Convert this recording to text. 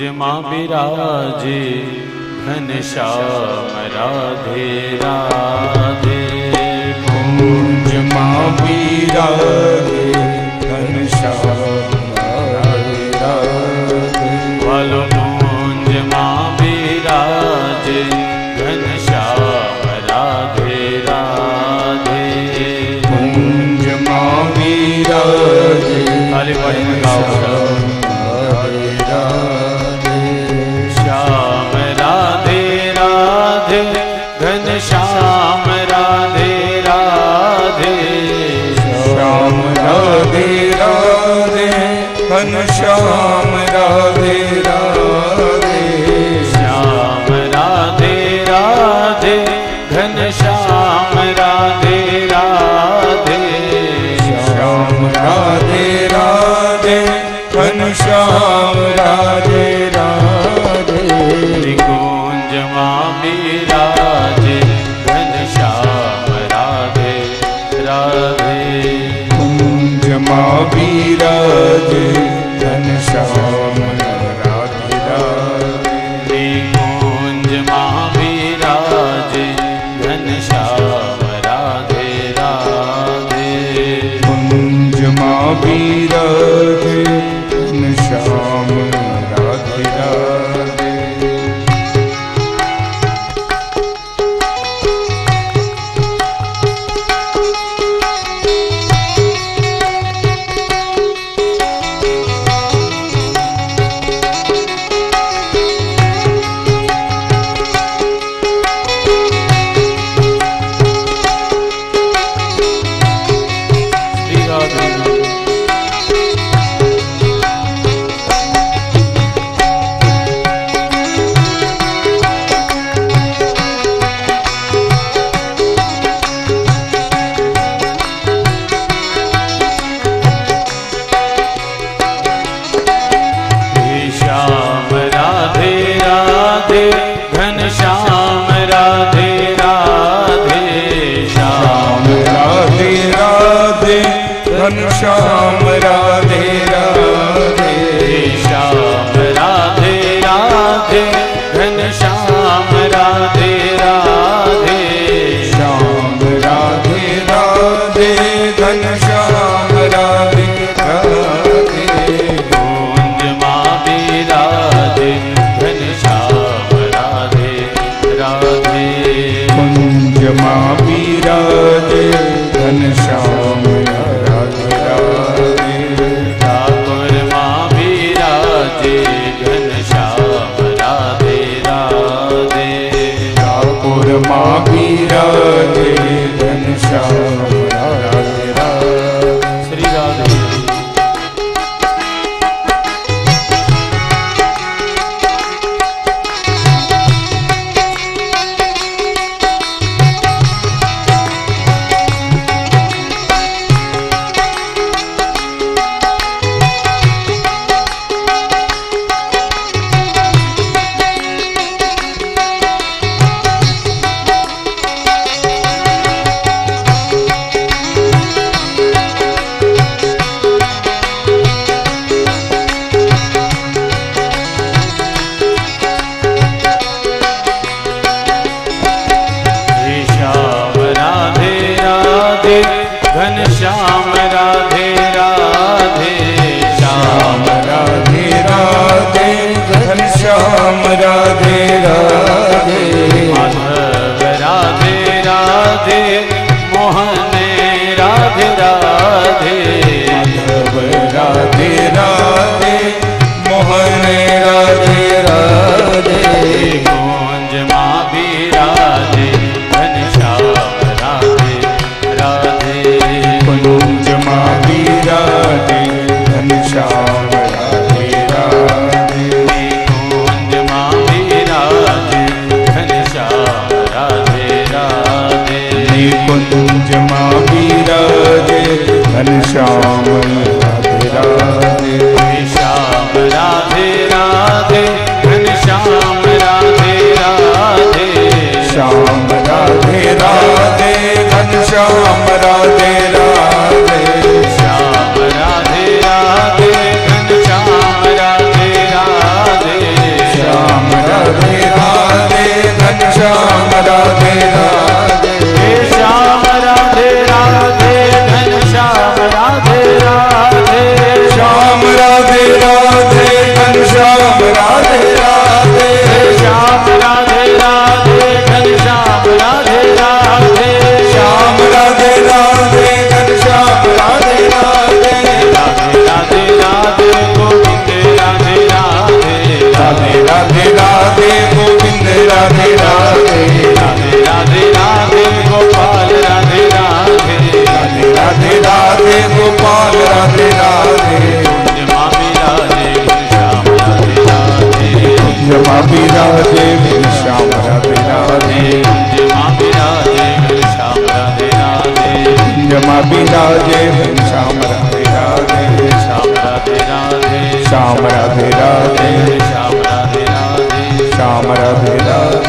કુંજમાં બિરાજે ઘનશ્યામ રાધે રાધે. કુંજમાં બિરાજે ઘનશ્યામ રાધે રાધે. શ્યામ રાધે રાધે ઘનશ્યામ રાધે રાધે. શ્યામ રાધે રાધે ઘનશ્યામ રાધે રાધે. નિકુંજમાં બિરાજે ઘનશ્યામ રાધે રાધે. બિરાજે ઘનશ્યામ રાધે રાધે હે શ્યામ રાધે રાધે ઘનશ્યામ રાધે રાધે શ્યામ રાધે રાધે ઘનશ્યામ રાધે રાધે ગોંજ માધે રાધે ઘન શ્યામ રાધે રાધે કુંજમાં બિરાજે ઘનશ્યામ રાધે જમા બિરાજે શ્યામ રાધે રાધે કુંજમાં બિરાજે ઘનશ્યામ રાધે રાધે જમા બિરાજે શ્યામ રાધે રાધે શ્યામ રાધે રાધે શ્યામ રાધે રાધે શ્યામ રાધે રાધે શ્યામ રાધે